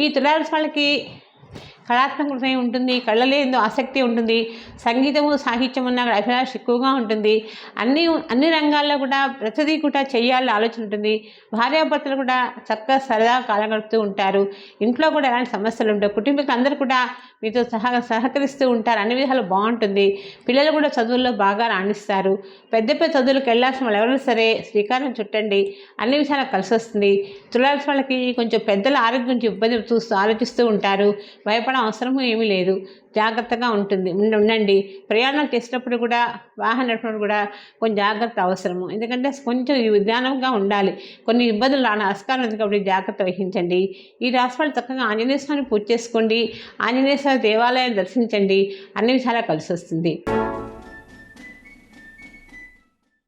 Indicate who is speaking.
Speaker 1: ఈ తులారాశి వాళ్ళకి కళాత్మకత ఉంటుంది కళ్ళలేందో ఆసక్తి ఉంటుంది సంగీతము సాహిత్యం ఉన్న అభిలాష ఎక్కువగా ఉంటుంది. అన్ని అన్ని రంగాల్లో కూడా ప్రతిదీ కూడా చేయాలని ఆలోచన ఉంటుంది. భార్యాభర్తలు కూడా చక్కగా సరదా కాలం గడుపుతూ ఉంటారు. ఇంట్లో కూడా ఎలాంటి సమస్యలు ఉండవు. కుటుంబీకులు అందరూ కూడా మీతో సహ సహకరిస్తూ ఉంటారు. అన్ని విధాలు బాగుంటుంది. పిల్లలు కూడా చదువుల్లో బాగా రాణిస్తారు. పెద్ద పెద్ద చదువులకు వెళ్ళాల్సిన వాళ్ళు ఎవరైనా సరే శ్రీకారం చుట్టండి. అన్ని విషయాలు కలిసి వస్తుంది తులాల్సిన వాళ్ళకి కొంచెం పెద్దల ఆరోగ్యం గురించి ఇబ్బంది చూస్తూ ఆలోచిస్తూ ఉంటారు. భయపడ అవసరం ఏమీ లేదు. జాగ్రత్తగా ఉంటుంది. ఉండండి. ప్రయాణం చేసేటప్పుడు కూడా వాహనం నడిపినప్పుడు కూడా కొంచెం జాగ్రత్త అవసరము. ఎందుకంటే కొంచెం విధానంగా ఉండాలి. కొన్ని ఇబ్బందులు రాని ఆస్కారం ఉంది కాబట్టి జాగ్రత్త వహించండి. ఈ రాశి చక్కగా ఆంజనేయ స్వామిని పూజ చేసుకోండి. ఆంజనేయ స్వామి దేవాలయాన్ని దర్శించండి. అన్ని విషయాలు కలిసి వస్తుంది.